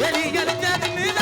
வெளியடிச்சதுன்னு